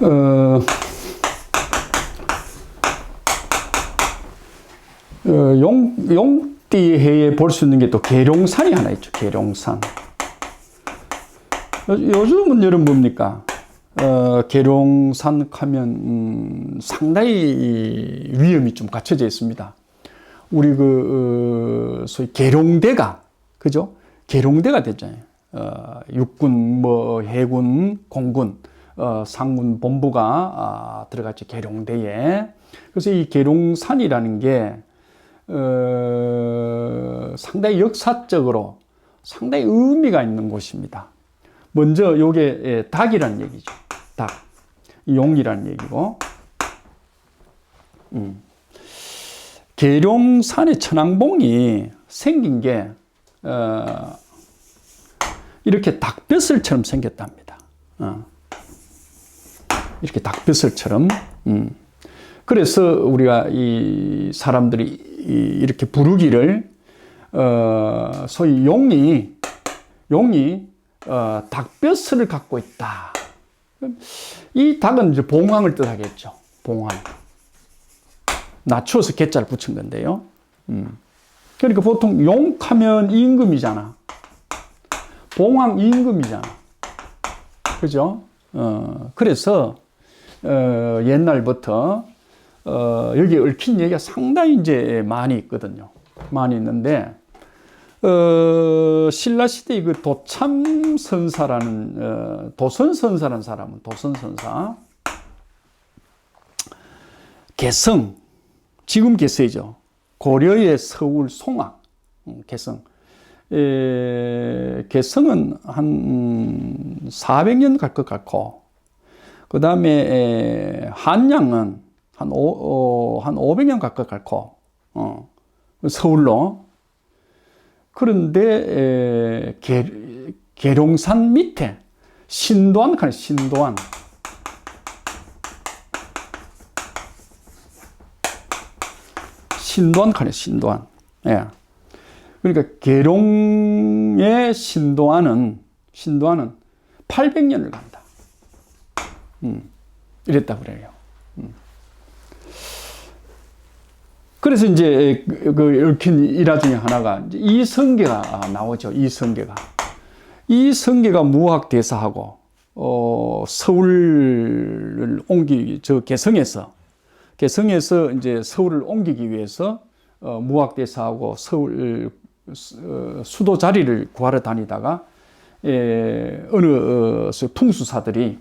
어, 어, 용, 용띠해에 볼 수 있는 게 또 계룡산이 하나 있죠. 계룡산. 요- 요즘은 여름 뭡니까? 어, 계룡산 가면 음, 상당히 위험이 좀 갖춰져 있습니다. 우리 그 어, 소위 계룡대가 그죠? 계룡대가 됐잖아요. 어, 육군, 뭐 해군, 공군, 어, 상군 본부가 아, 들어갔죠 계룡대에. 그래서 이 계룡산이라는 게 어, 상당히 역사적으로 상당히 의미가 있는 곳입니다. 먼저 요게 예, 닭이라는 얘기죠. 닭. 용이라는 얘기고. 음. 계룡산의 천왕봉이 생긴 게 어, 이렇게 닭벼슬처럼 생겼답니다. 어. 이렇게 닭벼슬처럼. 음. 그래서 우리가 이 사람들이 이- 이렇게 부르기를 어, 소위 용이 용이 어, 닭벼슬을 갖고 있다. 이 닭은 이제 봉황을 뜻하겠죠. 봉황. 낮추어서 개자를 붙인 건데요. 음. 그러니까 보통 용하면 임금이잖아. 봉황 임금이잖아. 그죠? 어, 그래서 어, 옛날부터 어, 여기 얽힌 얘기가 상당히 이제 많이 있거든요. 많이 있는데 어, 신라 시대 그 도참 선사라는 어, 도선 선사라는 사람은 도선 선사 개성 지금 개성이죠. 고려의 서울 송악 음, 개성 에, 개성은 한 음, 400년 갈 것 같고 그 다음에 한양은 한, 오, 어, 한 500년 갈것 같고 어, 서울로. 그런데 에, 계, 계룡산 밑에 신도안 가는 신도안. 신도안 가네 신도안. 예. 그러니까 계룡의 신도안은 신도안은 800년을 간다. 음, 이랬다 그래요. 음. 그래서 이제 그, 그 얽힌 일화 중에 하나가 이 성계가 나오죠. 이 성계가 이 성계가 무학 대사하고 어, 서울을 옮기 저 개성에서 개성에서 이제 서울을 옮기기 위해서 어, 무학 대사하고 서울 어, 수도 자리를 구하러 다니다가 에, 어느 어, 풍수사들이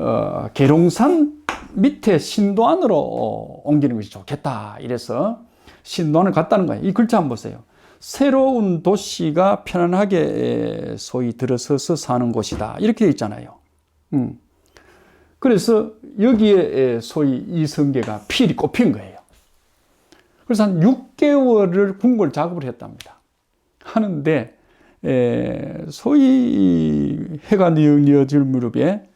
어, 계룡산 밑에 신도 안으로 어, 옮기는 것이 좋겠다. 이래서 신도안을 갔다는 거예요. 이 글자 한번 보세요. 새로운 도시가 편안하게 에, 소위 들어서서 사는 곳이다. 이렇게 되어 있잖아요. 음. 그래서 여기에 에, 소위 이성계가 필이 꼽힌 거예요. 그래서 한 6개월을 궁궐 작업을 했답니다. 하는데 에, 소위 해가 뉘어질 무렵에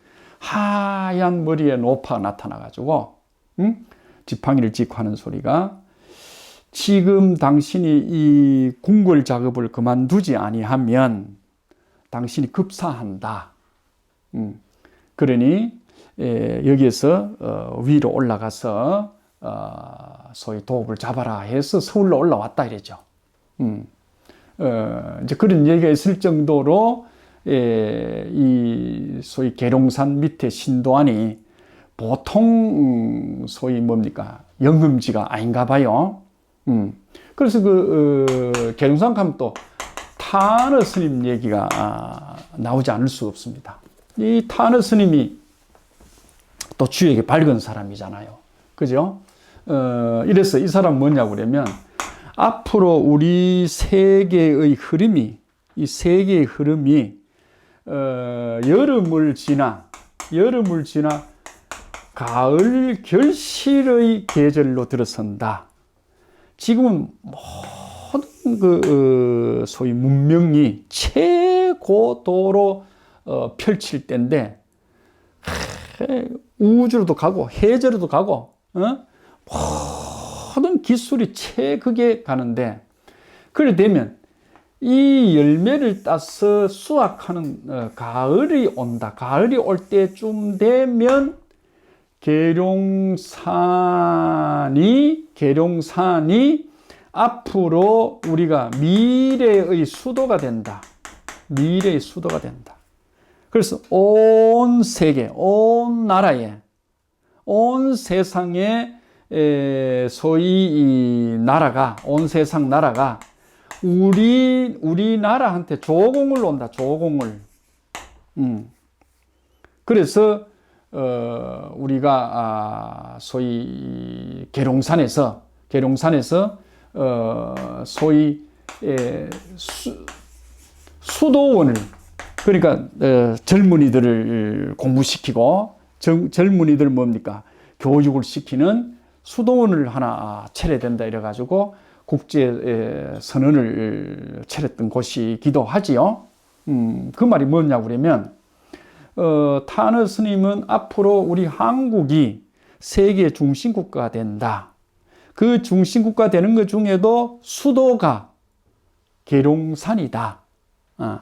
하얀 머리에 노파가 나타나가지고 응? 지팡이를 짚고 하는 소리가 지금 당신이 이 궁궐 작업을 그만두지 아니하면 당신이 급사한다. 음. 그러니 에, 여기에서 어, 위로 올라가서 어, 소위 도읍을 잡아라 해서 서울로 올라왔다 이랬죠. 음. 어, 이제 그런 얘기가 있을 정도로 에, 이 소위 계룡산 밑에 신도안이 보통 음, 소위 뭡니까 영흠지가 아닌가 봐요. 음. 그래서 그 어, 계룡산 가면 또 타너 스님 얘기가 아, 나오지 않을 수 없습니다. 이 타너 스님이 또 주에게 밝은 사람이잖아요. 그죠? 어, 이래서 이 사람 뭐냐고 그러면 앞으로 우리 세계의 흐름이 이 세계의 흐름이 어, 여름을 지나 여름을 지나 가을 결실의 계절로 들어선다. 지금은 모든 그 어, 소위 문명이 최고도로 어, 펼칠 때인데 해, 우주로도 가고 해저로도 가고 어? 모든 기술이 최극에 가는데 그래 되면 이 열매를 따서 수확하는 어, 가을이 온다. 가을이 올 때쯤 되면 계룡산이 계룡산이 앞으로 우리가 미래의 수도가 된다. 미래의 수도가 된다. 그래서 온 세계, 온 나라에, 온 세상에 에, 소위 이 나라가 온 세상 나라가 우리 우리나라한테 조공을 온다. 조공을. 음. 그래서 어, 우리가 아, 소위 계룡산에서 계룡산에서 어, 소위 에, 수, 수도원을 그러니까 어, 젊은이들을 공부시키고 정, 젊은이들 뭡니까 교육을 시키는 수도원을 하나 차려야 된다 이래 가지고 국제 에, 선언을 차렸던 곳이기도 하지요. 음, 그 말이 뭐냐 그러면 어, 타너 스님은 앞으로 우리 한국이 세계 중심국가가 된다. 그 중심국가 되는 것 중에도 수도가 계룡산이다. 어.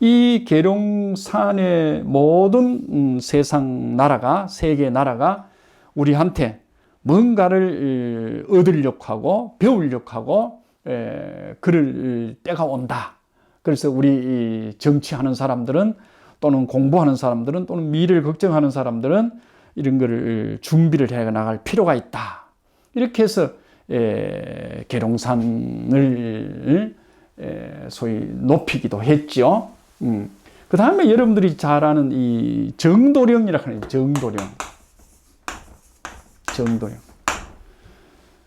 이 계룡산의 모든 음, 세상 나라가 세계 나라가 우리한테 뭔가를 얻으려고 하고 배우려고 하고 에, 그럴 때가 온다. 그래서 우리 정치하는 사람들은 또는 공부하는 사람들은 또는 미래를 걱정하는 사람들은 이런 거를 준비를 해 나갈 필요가 있다. 이렇게 해서 에, 계룡산을 에, 소위 높이기도 했죠. 음. 그 다음에 여러분들이 잘 아는 이 정도령이라고 하는 정도령. 정도령.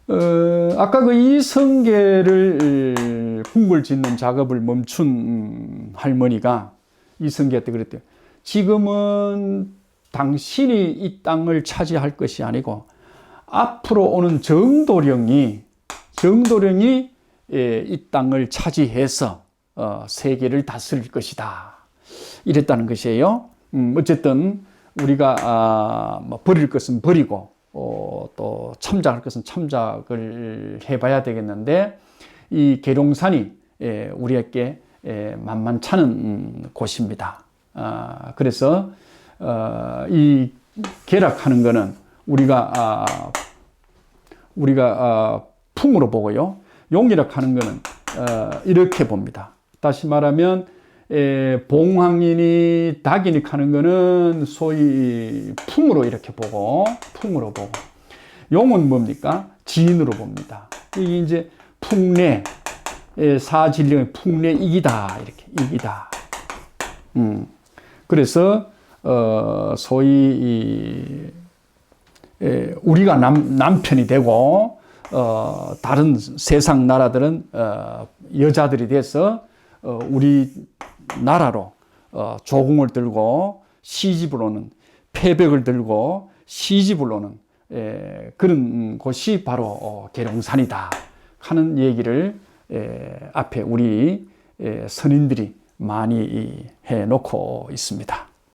어, 아까 그 이성계를 궁궐 짓는 작업을 멈춘 음, 할머니가 이성계한테 그랬대요. 지금은 당신이 이 땅을 차지할 것이 아니고 앞으로 오는 정도령이 정도령이 예, 이 땅을 차지해서 어, 세계를 다스릴 것이다. 이랬다는 것이에요. 음, 어쨌든 우리가 아, 뭐 버릴 것은 버리고 어, 또 참작할 것은 참작을 해봐야 되겠는데 이 계룡산이 예, 우리에게 예, 만만찮은 음, 곳입니다. 아, 그래서 어, 이 계락하는 것은 우리가 아, 우리가 아, 풍으로 보고요. 용이락 하는 것은 어, 이렇게 봅니다. 다시 말하면 에, 봉황인이 닭이니 하는 거는 소위 풍으로 이렇게 보고 풍으로 보고 용은 뭡니까? 지인으로 봅니다. 이게 이제 풍내 사진령의 풍내 이기다 이렇게 이기다. 음. 그래서 어, 소위 우리가 남, 남편이 되고 어, 다른 세상 나라들은 어, 여자들이 돼서 어, 우리 나라로 어, 조공을 들고 시집을 오는 패백을 들고 시집을 오는 에, 그런 곳이 바로 어, 계룡산이다 하는 얘기를 에, 앞에 우리 에, 선인들이 많이 해놓고 있습니다.